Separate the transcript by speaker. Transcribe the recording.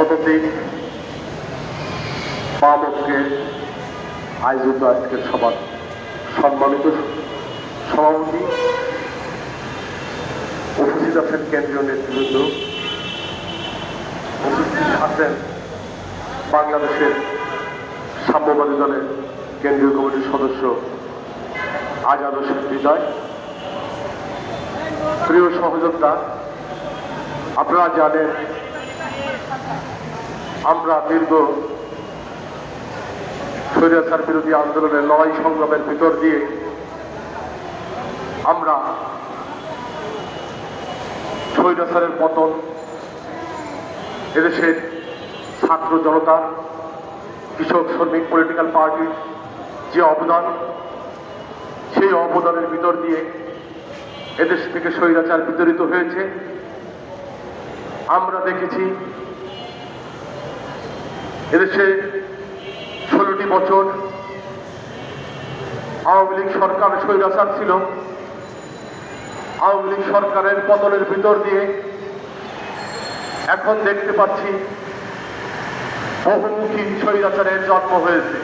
Speaker 1: গণতান্ত্রিক বামকে আয়োজিত আজকের সভা সম্মানিত সভাপতি, উপস্থিত আছেন কেন্দ্রীয় নেতৃবৃন্দ, উপস্থিত আছেন বাংলাদেশের সাম্যবাদী দলের কেন্দ্রীয় কমিটির সদস্য আজাদ হোসেন হৃদয় প্রিয় সহযোদ্ধা, আপনারা জানেন আমরা দীর্ঘ স্বৈরাচার বিরোধী আন্দোলনের লড়াই সংগ্রামের ভিতর দিয়ে আমরা স্বৈরাচারের পতন, এদেশের ছাত্র জনতা, কৃষক, শ্রমিক পলিটিক্যাল পার্টির যে অবদান, সেই অবদানের ভিতর দিয়ে এদেশ থেকে স্বৈরাচার বিতরিত হয়েছে। আমরা দেখেছি এদেশে ষোলোটি বছর আওয়ামী লীগ সরকার স্বৈরাচার ছিল। আওয়ামী লীগ সরকারের পতনের ভিতর দিয়ে এখন দেখতে পাচ্ছি বহুমুখী স্বৈরাচারের জন্ম হয়েছে।